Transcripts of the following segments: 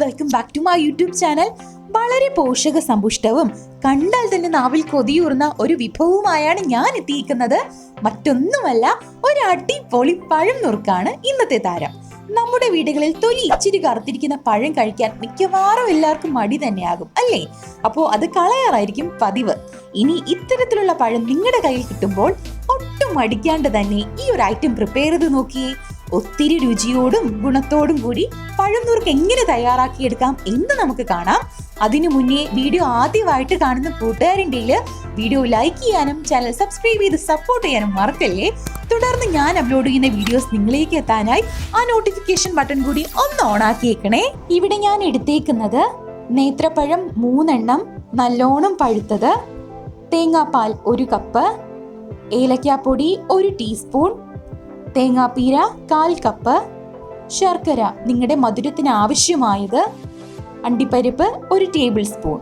Welcome back to my YouTube channel വളരെ പോഷക സമ്പുഷ്ടവും കണ്ടാൽ തന്നെ നാവിൽ കൊതിയൂർന്ന ഒരു വിഭവവുമായാണ് ഞാൻ എത്തിയിരിക്കുന്നത്. മറ്റൊന്നുമല്ല ഒരു അടിപൊളി പഴം നുറുക്കാണ് ഇന്നത്തെ താരം. നമ്മുടെ വീടുകളിൽ തൊലി ഇച്ചിരി കറുത്തിരിക്കുന്ന പഴം കഴിക്കാൻ മിക്കവാറും എല്ലാവർക്കും മടി തന്നെയാകും അല്ലേ? അപ്പോ അത് കളയാറായിരിക്കും പതിവ്. ഇനി ഇത്തരത്തിലുള്ള പഴം നിങ്ങളുടെ കയ്യിൽ കിട്ടുമ്പോൾ ഒട്ടും മടിക്കാണ്ട് തന്നെ ഈ ഒരു ഐറ്റം പ്രിപ്പയർ ചെയ്ത് നോക്കിയേ. ഒത്തിരി രുചിയോടും ഗുണത്തോടും കൂടി പഴം നുറുക്ക് എങ്ങനെ തയ്യാറാക്കിയെടുക്കാം എന്ന് നമുക്ക് കാണാം. അതിനു മുന്നേ വീഡിയോ ആദ്യമായിട്ട് കാണുന്ന കൂട്ടുകാരുണ്ടെങ്കിൽ വീഡിയോ ലൈക്ക് ചെയ്യാനും ചാനൽ സബ്സ്ക്രൈബ് ചെയ്ത് സപ്പോർട്ട് ചെയ്യാനും മറക്കല്ലേ? തുടർന്ന് ഞാൻ അപ്ലോഡ് ചെയ്യുന്ന വീഡിയോസ് നിങ്ങളിലേക്ക് എത്താനായി ആ നോട്ടിഫിക്കേഷൻ ബട്ടൺ കൂടി ഒന്ന് ഓൺ ആക്കിയേക്കണേ. ഇവിടെ ഞാൻ എടുത്തേക്കുന്നത് നേത്രപ്പഴം മൂന്നെണ്ണം നല്ലോണം പഴുത്തത് തേങ്ങാപ്പാൽ ഒരു കപ്പ് ഏലക്കാപ്പൊടി ഒരു ടീസ്പൂൺ തേങ്ങാപ്പീര കാൽ കപ്പ് ശർക്കര നിങ്ങളുടെ മധുരത്തിന് ആവശ്യമായത് അണ്ടിപ്പരിപ്പ് ഒരു ടേബിൾ സ്പൂൺ.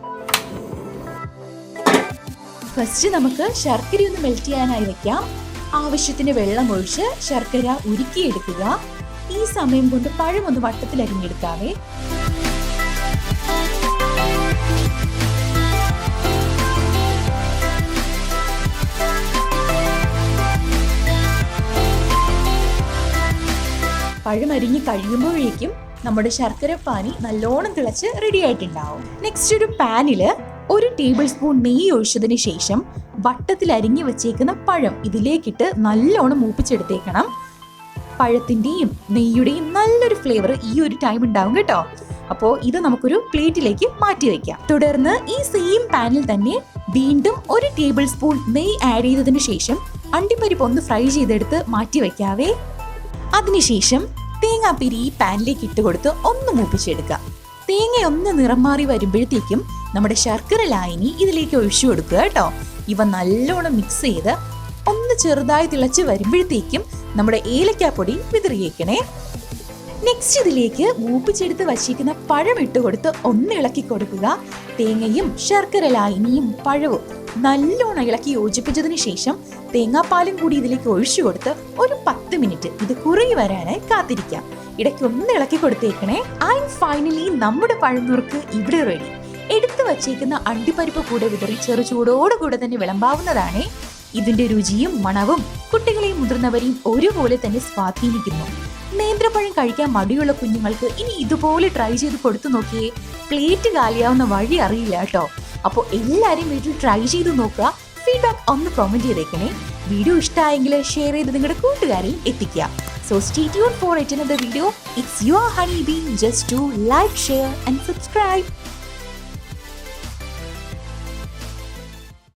ഫസ്റ്റ് നമുക്ക് ശർക്കര ഒന്ന് മെൽറ്റ് ചെയ്യാനായി വെക്കാം. ആവശ്യത്തിന് വെള്ളം ഒഴിച്ച് ശർക്കര ഉരുക്കിയെടുക്കുക. ഈ സമയം കൊണ്ട് പഴമൊന്ന് വട്ടത്തിൽ അരിഞ്ഞെടുക്കാവേ. പഴം അരിഞ്ഞ് കഴിയുമ്പോഴേക്കും നമ്മുടെ ശർക്കര പാനി നല്ലോണം തിളച്ച് റെഡി ആയിട്ടുണ്ടാവും. നെക്സ്റ്റ് ഒരു പാനിൽ ഒരു ടേബിൾ സ്പൂൺ നെയ്യ് ഒഴിച്ചതിന് ശേഷം വട്ടത്തിൽ അരിഞ്ഞു വെച്ചേക്കുന്ന പഴം ഇതിലേക്കിട്ട് നല്ലോണം മൂപ്പിച്ചെടുത്തേക്കണം. പഴത്തിന്റെയും നെയ്യുടെയും നല്ലൊരു ഫ്ലേവർ ഈ ഒരു ടൈം ഉണ്ടാവും കേട്ടോ. അപ്പോ ഇത് നമുക്കൊരു പ്ലേറ്റിലേക്ക് മാറ്റി വെക്കാം. തുടർന്ന് ഈ സെയിം പാനിൽ തന്നെ വീണ്ടും ഒരു ടേബിൾ സ്പൂൺ നെയ്യ് ആഡ് ചെയ്തതിനു ശേഷം അണ്ടിപ്പരിപ്പ് ഒന്ന് ഫ്രൈ ചെയ്തെടുത്ത് മാറ്റി വെക്കാവേ. അതിനുശേഷം തേങ്ങാപ്പിരി ഈ പാനിലേക്ക് ഇട്ട് കൊടുത്ത് ഒന്ന് മൂപ്പിച്ചെടുക്കുക. തേങ്ങ ഒന്ന് നിറം മാറി വരുമ്പോഴത്തേക്കും നമ്മുടെ ശർക്കര ലായനി ഇതിലേക്ക് ഒഴിച്ചു കൊടുക്കുക കേട്ടോ. ഇവ നല്ലോണം മിക്സ് ചെയ്ത് ഒന്ന് ചെറുതായി തിളച്ച് വരുമ്പോഴത്തേക്കും നമ്മുടെ ഏലക്കാപ്പൊടി വിതറിയേക്കണേ. നെക്സ്റ്റ് ഇതിലേക്ക് മൂപ്പിച്ചെടുത്ത് വച്ചിരിക്കുന്ന പഴം ഇട്ട് കൊടുത്ത് ഒന്ന് ഇളക്കി കൊടുക്കുക. തേങ്ങയും ശർക്കര ലായനിയും പഴവും നല്ലോണം ഇളക്കി യോജിപ്പിച്ചതിന് ശേഷം തേങ്ങാപ്പാലും കൂടി ഇതിലേക്ക് ഒഴിച്ചു കൊടുത്ത് ഒരു പത്ത് മിനിറ്റ്. ഇത് കുറുകി വരാനായി കാത്തിരിക്കാം. ഇടയ്ക്ക് ഒന്ന് ഇളക്കി കൊടുത്തേക്കണേ. ആൻഡ് ഫൈനലി നമ്മുടെ പഴമുറുക്ക് ഇവിടെ റെഡി എടുത്തു വച്ചേക്കുന്ന അണ്ടിപ്പരിപ്പ് കൂടെ വിതറി ചെറു ചൂടോടുകൂടെ തന്നെ വിളമ്പാവുന്നതാണ്. ഇതിന്റെ രുചിയും മണവും കുട്ടികളെയും മുതിർന്നവരെയും ഒരുപോലെ തന്നെ സ്വാധീനിക്കുന്നു. നേന്ത്രപ്പഴം കഴിക്കാൻ മടിയുള്ള കുഞ്ഞുങ്ങൾക്ക് ഇനി ഇതുപോലെ ട്രൈ ചെയ്ത് കൊടുത്തു നോക്കിയേ. പ്ലേറ്റ് കാലിയാവുന്ന വഴി അറിയില്ല കേട്ടോ. അപ്പോൾ എല്ലാവരും വീട്ടിൽ ട്രൈ ചെയ്ത് നോക്കുക. ഫീഡ്ബാക്ക് ഒന്ന് കമന്റ് ചെയ്തേക്കണേ. വീഡിയോ ഇഷ്ടമായെങ്കിൽ ഷെയർ ചെയ്ത് നിങ്ങളുടെ കൂട്ടുകാരിൽ എത്തിക്കുക. So stay tune for it video it's your honey bean just to like share and subscribe